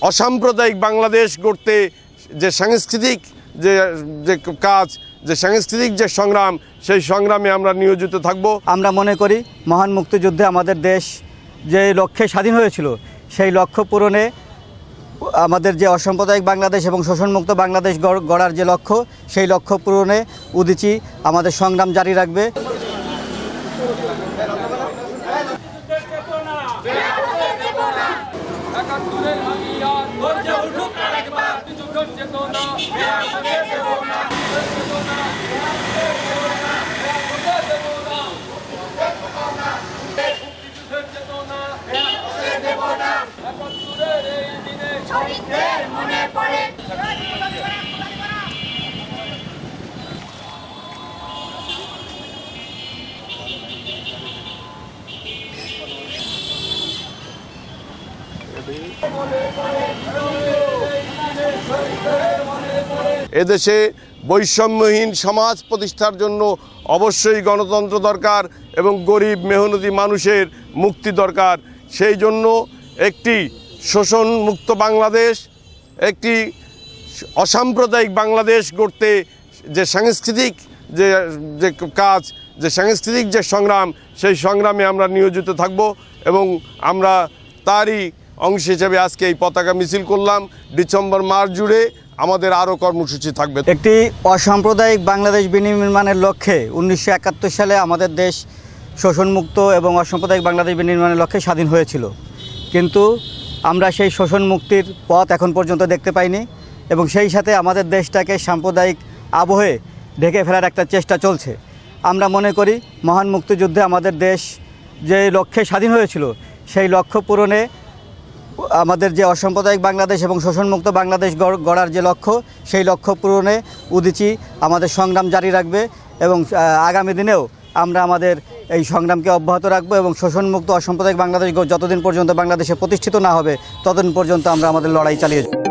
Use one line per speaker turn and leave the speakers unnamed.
অসাম্প্রদায়িক বাংলাদেশ গড়তে যে সাংস্কৃতিক যে যে কাজ যে সাংস্কৃতিক যে সংগ্রাম সেই সংগ্রামে আমরা নিয়োজিত থাকব।
আমরা মনে করি মহান মুক্তিযুদ্ধে আমাদের দেশ যে লক্ষ্যে স্বাধীন হয়েছিল সেই লক্ষ্য পূরণে আমাদের যে অসাম্প্রদায়িক বাংলাদেশ এবং শোষণমুক্ত বাংলাদেশ গড়- গড়ার যে লক্ষ্য সেই লক্ষ্য পূরণে উদিচি আমাদের সংগ্রাম জারি রাখবে।
একাত্তরের হাতিয়ার গর্জে উঠুক মুক্তিযুদ্ধের চেতনা একাত্তরের এই দিনে
শহীদদের মনে পড়ে।
এদেশে বৈষম্যহীন সমাজ প্রতিষ্ঠার জন্য অবশ্যই গণতন্ত্র দরকার এবং গরিব মেহনতি মানুষের মুক্তি দরকার। সেই জন্য একটি শোষণ মুক্ত বাংলাদেশ, একটি অসাম্প্রদায়িক বাংলাদেশ গড়তে যে সাংস্কৃতিক যে যে কাজ, যে সাংস্কৃতিক যে সংগ্রাম, সেই সংগ্রামে আমরা নিয়োজিত থাকব এবং আমরা তারই অংশ হিসেবে আজকে এই পতাকা মিছিল করলাম। ডিসেম্বর মাস জুড়ে আমাদের আরও কর্মসূচি থাকবে।
একটি অসাম্প্রদায়িক বাংলাদেশ বিনির্মাণের লক্ষ্যে উনিশশো একাত্তর সালে আমাদের দেশ শোষণমুক্ত এবং অসাম্প্রদায়িক বাংলাদেশ বিনির্মাণের লক্ষ্যে স্বাধীন হয়েছিল। কিন্তু আমরা সেই শোষণ মুক্তির পথ এখন পর্যন্ত দেখতে পাইনি এবং সেই সাথে আমাদের দেশটাকে সাম্প্রদায়িক আবহে ঢেকে ফেলার একটা চেষ্টা চলছে। আমরা মনে করি মহান মুক্তিযুদ্ধে আমাদের দেশ যে লক্ষ্যে স্বাধীন হয়েছিল সেই লক্ষ্য পূরণে আমাদের যে অসাম্প্রদায়িক বাংলাদেশ এবং শোষণমুক্ত বাংলাদেশ গড়- গড়ার যে লক্ষ্য, সেই লক্ষ্য পূরণে উদিচি আমাদের সংগ্রাম জারি রাখবে এবং আগামী দিনেও আমরা আমাদের এই সংগ্রামকে অব্যাহত রাখব এবং শোষণমুক্ত অসাম্প্রদায়িক বাংলাদেশ যতদিন পর্যন্ত বাংলাদেশে প্রতিষ্ঠিত না হবে, ততদিন পর্যন্ত আমরা আমাদের লড়াই চালিয়ে যাব।